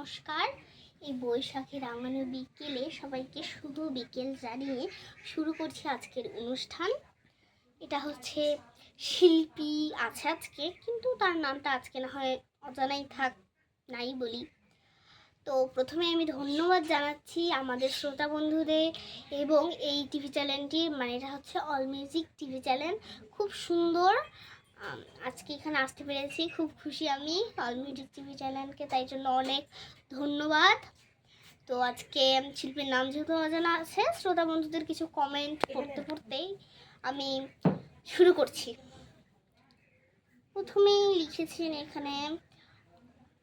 নমস্কার। এই বৈশাখী রাঙানো বিকেলে সবাইকে শুভ বিকেল জানিয়ে শুরু করছি আজকের অনুষ্ঠান। এটা হচ্ছে শিল্পী আছে আজকে, কিন্তু তার নামটা আজকে না হয় অজানাই থাক, নাই বলি। তো প্রথমে আমি ধন্যবাদ জানাচ্ছি আমাদের শ্রোতা বন্ধুদের এবং এই টিভি চ্যানেলটি মানে এটা হচ্ছে অল মিউজিক টিভি চ্যানেল। খুব সুন্দর আজকে এখানে আসতে পেরেছি। খুব খুশি আমি অল মিউজিক টিভি চ্যানেলকে তাই জন্য অনেক ধন্যবাদ। তো আজকে শিল্পীর নাম যেহেতু অজানা আছে শ্রোতা বন্ধুদের কিছু কমেন্ট পড়তে পড়তেই আমি শুরু করছি। প্রথমেই লিখেছেন এখানে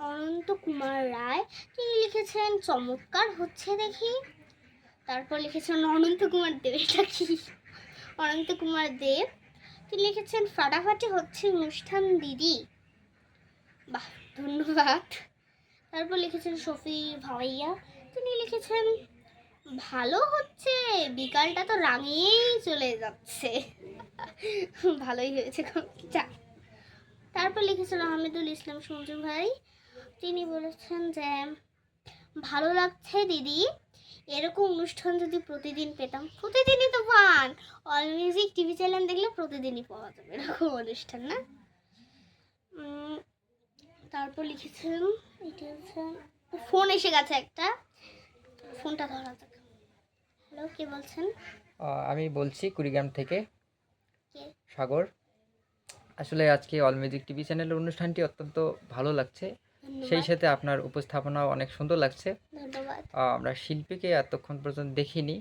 অনন্ত কুমার রায়। তিনি লিখেছেন চমৎকার হচ্ছে দেখি। তারপর লিখেছেন অনন্ত কুমার দেব। এটা কি? অনন্ত কুমার দেব। তিনি লিখেছেন, ফাটাফাটি হচ্ছে অনুষ্ঠান, দিদি। বাহ, ধন্যবাদ। তারপর লিখেছেন শফি ভাইয়া। তিনি লিখেছেন, ভালো হচ্ছে, বিকালটা তো রাঙিয়েই চলে যাচ্ছে। ভালোই হয়েছে যা। তারপর লিখেছেন, আহমেদুল ইসলাম সঞ্জু ভাই। তিনি বলেছেন যে, ভালো লাগছে, দিদি। এরকম অনুষ্ঠান যদি প্রতিদিন পেতাম প্রতিদিনই তো পান অল মিউজিক টিভি চ্যানেল দেখলে প্রতিদিনই পাওয়া যাবে এরকম অনুষ্ঠান না? তারপর লিখেছেন এটা হচ্ছে ফোন এসে গেছে একটা। ফোনটা ধরা যাক। হ্যালো কে বলছেন? আমি বলছি কুড়িগ্রাম থেকে সাগর। আসলে আজকে অল মিউজিক টিভি চ্যানেলের অনুষ্ঠানটি অত্যন্ত ভালো লাগছে। সেই সাথে আপনার উপস্থাপনাও অনেক সুন্দর লাগছে। আমরা শিল্পীকে এতক্ষণ পর্যন্ত দেখিনি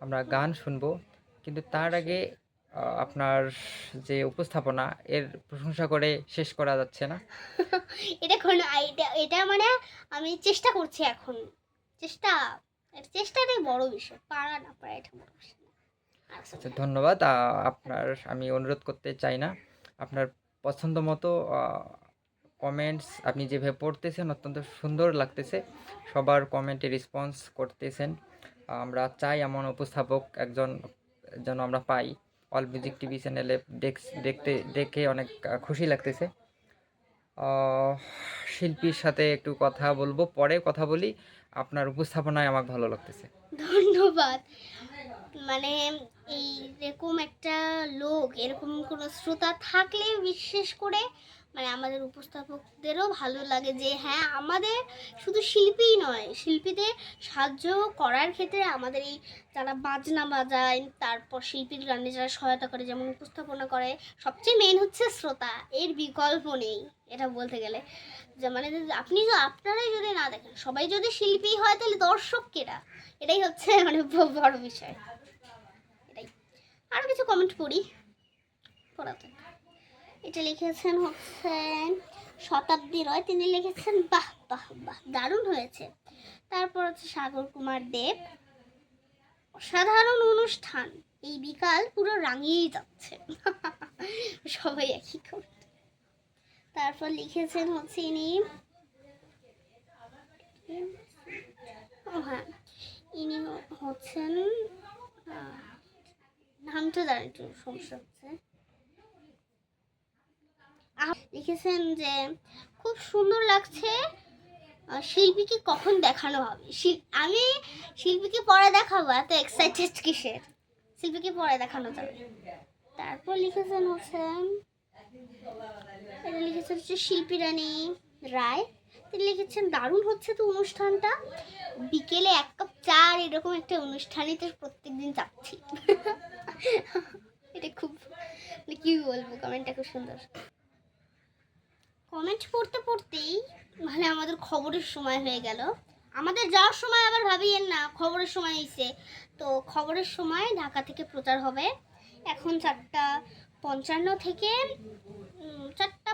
আমরা গান শুনব কিন্তু তার আগে আপনার যে উপস্থাপনা এর প্রশংসা করে শেষ করা যাচ্ছে না। এটা কোনো এটা মানে আমি চেষ্টা করছি এখন। চেষ্টা চেষ্টাটাই বড় বিষয় পারা না পারা এটা বড় বিষয় আচ্ছা ধন্যবাদ। আপনার আমি অনুরোধ করতে চাই না। আপনার পছন্দ মতো কমেন্টস আপনি যেভাবে পড়তেছেন অত্যন্ত সুন্দর লাগতেছে। সবার কমেন্টে রেসপন্স করতেছেন। আমরা চাই এমন উপস্থাপক একজন যেন আমরা পাই। অল মিউজিক টিভি চ্যানেলে দেখতে, দেখে অনেক খুশি লাগতেছে। শিল্পীর সাথে একটু কথা বলব, পরে কথা বলি। আপনার উপস্থাপনায় আমার ভালো লাগতেছে। ধন্যবাদ। মানে এই এরকম একটা লোক, এরকম কোনো শ্রোতা থাকলে বিশেষ করে মানে আমাদের উপস্থাপকদেরও ভালো লাগে যে হ্যাঁ আমাদের শুধু শিল্পীই নয়, শিল্পীদের সাহায্য করার ক্ষেত্রে আমাদের এই যারা বাজনা বাজায়, তারপর শিল্পীর গানে যারা সহায়তা করে, যেমন উপস্থাপনা করে, সবচেয়ে মেন হচ্ছে শ্রোতা, এর বিকল্প নেই, এটা বলতে গেলে। যে মানে আপনি আপনারাই যদি না দেখেন, সবাই যদি শিল্পী হয়, তাহলে দর্শক কেরা? এটাই হচ্ছে মানে বড় বিষয়। এটাই। আরও কিছু কমেন্ট পড়ি? পড়াতে। এটা লিখেছেন হচ্ছেন শতাব্দী রয়, তিনি লিখেছেন, বাহ বাহ বাহ, দারুণ হয়েছে। তারপর হচ্ছে সাগর কুমার দেব। অসাধারণ অনুষ্ঠান। এই বিকাল পুরো রাঙিয়েই যাচ্ছে। সবাই একই করে তারপর লিখেছেন হচ্ছে ইনি হ্যাঁ ইনি হচ্ছেন নামটা একটু সমস্যা হচ্ছে। লিখেছেন যে, খুব সুন্দর লাগছে শিল্পীকে কখন দেখানো হবে? আমি শিল্পীকে পরে দেখাবো, এত এক্সাইটেড কিসের? শিল্পীকে পরে দেখানো যাবে। তারপর লিখেছেন হচ্ছেন এটা লিখেছেন হচ্ছে শিল্পী রানী রায়, তিনি লিখেছেন, দারুণ হচ্ছে তো অনুষ্ঠানটা। বিকেলে এক কাপ চা এরকম একটা অনুষ্ঠানই তো প্রত্যেকদিন চাচ্ছি এটা খুব মানে কি বলব কমেন্টটা খুব সুন্দর। কমেন্ট পড়তে পড়তেই মানে আমাদের খবরের সময় হয়ে গেল। আমাদের যাওয়ার সময় আবার ভাবিয়েন না, খবরের সময় এসে তো খবরের সময় ঢাকা থেকে প্রচার হবে এখন চারটা পঞ্চান্ন থেকে চারটা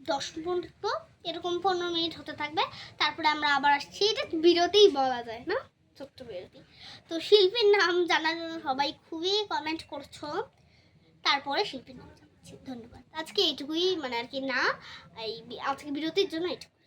দশ পর্যন্ত, এরকম পনেরো মিনিট হতে থাকবে। তারপরে আমরা আবার আসছি, এটা বিরতিই বলা যায় না, ছোট্ট বিরতি। তো শিল্পীর নাম জানার জন্য সবাই খুবই কমেন্ট করছ, তারপরে শিল্পীর নাম ধন্যবাদ। আজকে এইটুকুই মানে আর কি না এই আজকে বিরতির জন্য এইটুকু